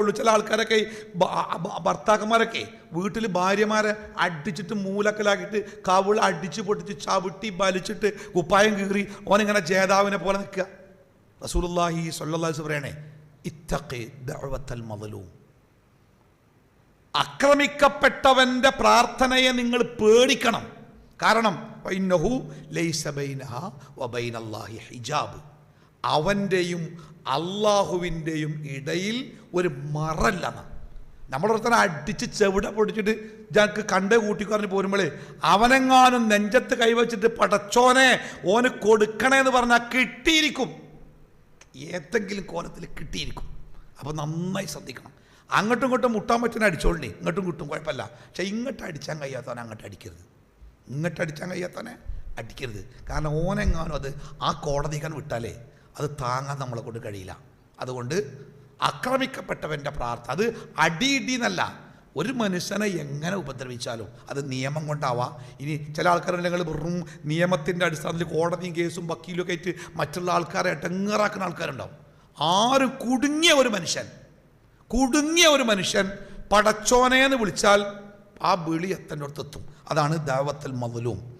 ഉള്ളൂ ചില ആൾക്കാരൊക്കെ ഭർത്താക്കന്മാരൊക്കെ വീട്ടിൽ ഭാര്യമാരെ അടിച്ചിട്ട് മൂലക്കലാക്കിയിട്ട് കവിൾ അടിച്ച് പൊട്ടിച്ച് ചവിട്ടി വലിച്ചിട്ട് കുപ്പായം കീറി ഓനിങ്ങനെ ജേതാവിനെ പോലെ നിൽക്കുക. റസൂലുള്ളാഹി സ്വല്ലല്ലാഹു പറയണേ ഇത്തഖി ദഅവത്തൽ മദ്ലൂം. അക്രമിക്കപ്പെട്ടവന്റെ പ്രാർത്ഥനയെ നിങ്ങൾ പേടിക്കണം. കാരണം ലൈസ ഹിജാബ്. അവന്റെയും അള്ളാഹുവിന്റെയും ഇടയിൽ ഒരു മറല്ലെന്ന് നമ്മളൊരുത്തനെ അടിച്ച് ചെവിട പൊടിച്ചിട്ട് ഞങ്ങൾക്ക് കണ്ട കൂട്ടിക്കാരന് പോരുമ്പോഴേ അവനെങ്ങാനും നെഞ്ചത്ത് കൈവച്ചിട്ട് പടച്ചോനെ ഓന് കൊടുക്കണേ എന്ന് പറഞ്ഞാൽ കിട്ടിയിരിക്കും. ഏതെങ്കിലും കോലത്തിൽ കിട്ടിയിരിക്കും. അപ്പോൾ നന്നായി ശ്രദ്ധിക്കണം. അങ്ങോട്ടും ഇങ്ങോട്ടും മുട്ടാൻ പറ്റുന്ന അടിച്ചോളണേ ഇങ്ങോട്ടും കിട്ടും കുഴപ്പമില്ല. പക്ഷെ ഇങ്ങോട്ട് അടിച്ചാൻ കഴിയാത്തവനെ അങ്ങോട്ട് അടിക്കരുത്. ഇങ്ങോട്ട് അടിച്ചാൻ കഴിയാത്തവനെ അടിക്കരുത്. കാരണം ഓനെങ്ങാനും അത് ആ കോടതിക്കാൻ വിട്ടാലേ അത് താങ്ങാൻ നമ്മളെ കൊണ്ട് കഴിയില്ല. അതുകൊണ്ട് ആക്രമിക്കപ്പെട്ടവന്റെ പ്രാർത്ഥന അത് അടിയിടി എന്നല്ല ഒരു മനുഷ്യനെ എങ്ങനെ ഉപദ്രവിച്ചാലും അത് നിയമം കൊണ്ടാവാം. ഇനി ചില ആൾക്കാരുണ്ടെങ്കിൽ വെറും നിയമത്തിന്റെ അടിസ്ഥാനത്തിൽ കോടതിയും കേസും വക്കീലും ഒക്കെ ആയിട്ട് മറ്റുള്ള ആൾക്കാരെ എട്ടങ്ങറാക്കുന്ന ആൾക്കാരുണ്ടാവും. ആരും കുടുങ്ങിയ ഒരു മനുഷ്യൻ കുടുങ്ങിയ ഒരു മനുഷ്യൻ പടച്ചോനെ എന്ന് വിളിച്ചാൽ ആ വിളി എത്തേണ്ടടുത്തെത്തും അതാണ് ദേവത്തിൽ മതലും